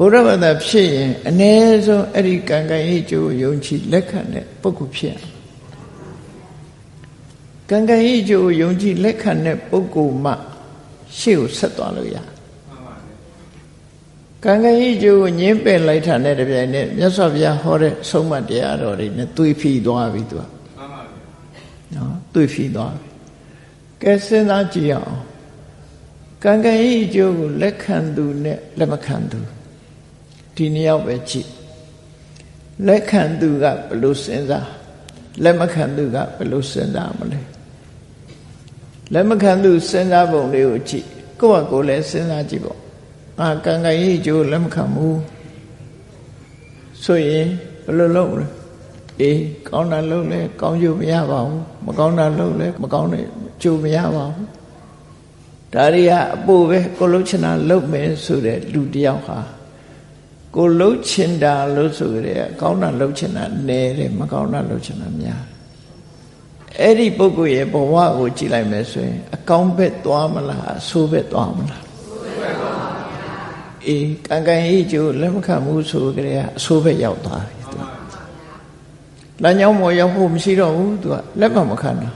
ဘုရားဘာသာဖြစ်ရင်အ ਨੇ ဆုံးအဲ့ဒီကံကံဤကျိုးယုံကြည်လက်ခံတဲ့ပုဂ္ဂိုလ်ဖြစ်ရကံကံဤကျိုးယုံကြည်လက်ခံတဲ့ပုဂ္ဂိုလ်မှရှေ့ကိုဆက်သွားလို့ရကံကံဤကျိုးကိုညင်းပယ်လိုက်တာနဲ့တပြိုင်နက်မြတ်စွာဘုရားဟောတဲ့ဆုံးမတရားတော်တွေနဲ့သွေးဖီသွားပြီသူကနော်သွေးဖီသွားပြီကဲစဉ်းစားကြည့်အောင်ကံကံဤကျိုးကိုလက်ခံသူနဲ့လက်မခံသူ ဒီနှစ်ယောက်ပဲကြည့်လက်ခံသူကဘယ်လိုစဉ်းစားလက်မခံသူကဘယ်လိုစဉ်းစားမလဲလက်မခံသူစဉ်းစားပုံလေးကိုကြည့်ကိုယ့်ဟာကိုယ်လည်းစဉ်းစားကြည့်ပေါ့အာကံကံဤကျိုးလက်မခံဘူးဆိုရင်ဘယ်လိုလုပ်မလဲအေးကောင်းတာလုပ်လဲကောင်းကျိုးမရပါဘူးမကောင်းတာလုပ်လဲမကောင်းတဲ့ကျိုးမရပါဘူးဒါတွေကအပိုပဲကိုလှုပ်ချင်တာလုပ်မယ်ဆိုတဲ့လူတယောက်ဟာ ကိုလှုပ်ချင်တာလို့ဆိုကြတဲ့ကောင်းတာလှုပ်ချင်တာနဲတယ်မကောင်းတာလှုပ်ချင်တာများအဲ့ဒီပုဂ္ဂိုလ်ရဲ့ဘဝကိုကြည့်လိုက်မယ်ဆိုရင်အကောင်းဘက်သွားမလားအဆိုးဘက်သွားမလားအေးကံကံဤကျိုးလက်မခံဘူးဆိုကြတဲ့အဆိုးဘက်ရောက်သွားပြီသူလမ်းကြောင်းပေါ်ရောက်ဖို့မရှိတော့ဘူးသူကလက်မမခံတာ